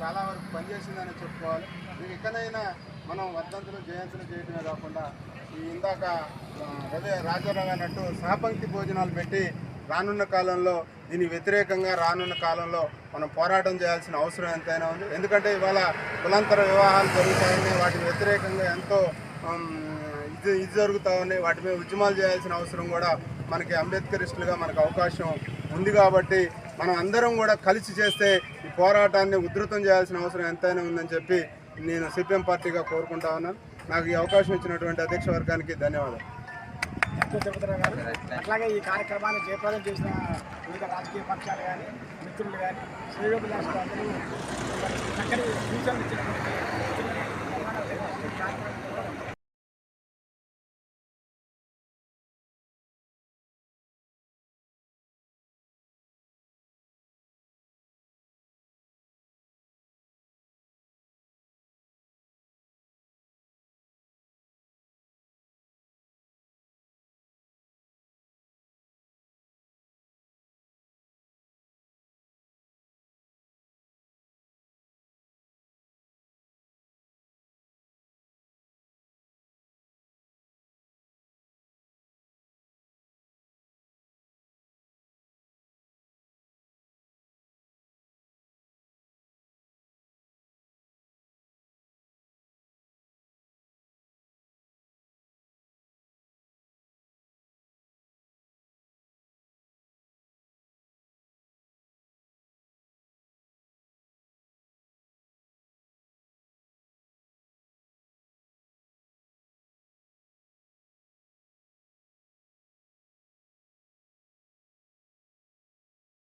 చాలా వరకు పనిచేసిందని చెప్పుకోవాలి. మీకు ఎక్కడైనా మనం వర్ధంతులు జయంతులు చేయటమే కాకుండా ఈ ఇందాక అదే రాజారావు అన్నట్టు సహపంక్తి భోజనాలు పెట్టి రానున్న కాలంలో దీని వ్యతిరేకంగా రానున్న కాలంలో మనం పోరాటం చేయాల్సిన అవసరం ఎంతైనా ఉంది. ఎందుకంటే ఇవాళ కులాంతర వివాహాలు జరుగుతాయని వాటి వ్యతిరేకంగా ఎంతో ఇది ఇది జరుగుతూ ఉన్నాయి. వాటి మీద ఉద్యమాలు చేయాల్సిన అవసరం కూడా మనకి అంబేద్కరిస్టులుగా మనకు అవకాశం ఉంది కాబట్టి మనం అందరం కూడా కలిసి చేస్తే ఈ పోరాటాన్ని ఉధృతం చేయాల్సిన అవసరం ఎంతైనా ఉందని చెప్పి నేను సిపిఎం పార్టీగా కోరుకుంటా ఉన్నాను. నాకు ఈ అవకాశం ఇచ్చినటువంటి అధ్యక్ష వర్గానికి ధన్యవాదాలు. అట్లాగే ఈ కార్యక్రమాన్ని జయప్రదం చేసిన వివిధ రాజకీయ పక్షాలు కానీ మిత్రులు కానీ శ్రేయోభిలాషులు అందరూ చక్కని సూచనలు ఇచ్చినటువంటి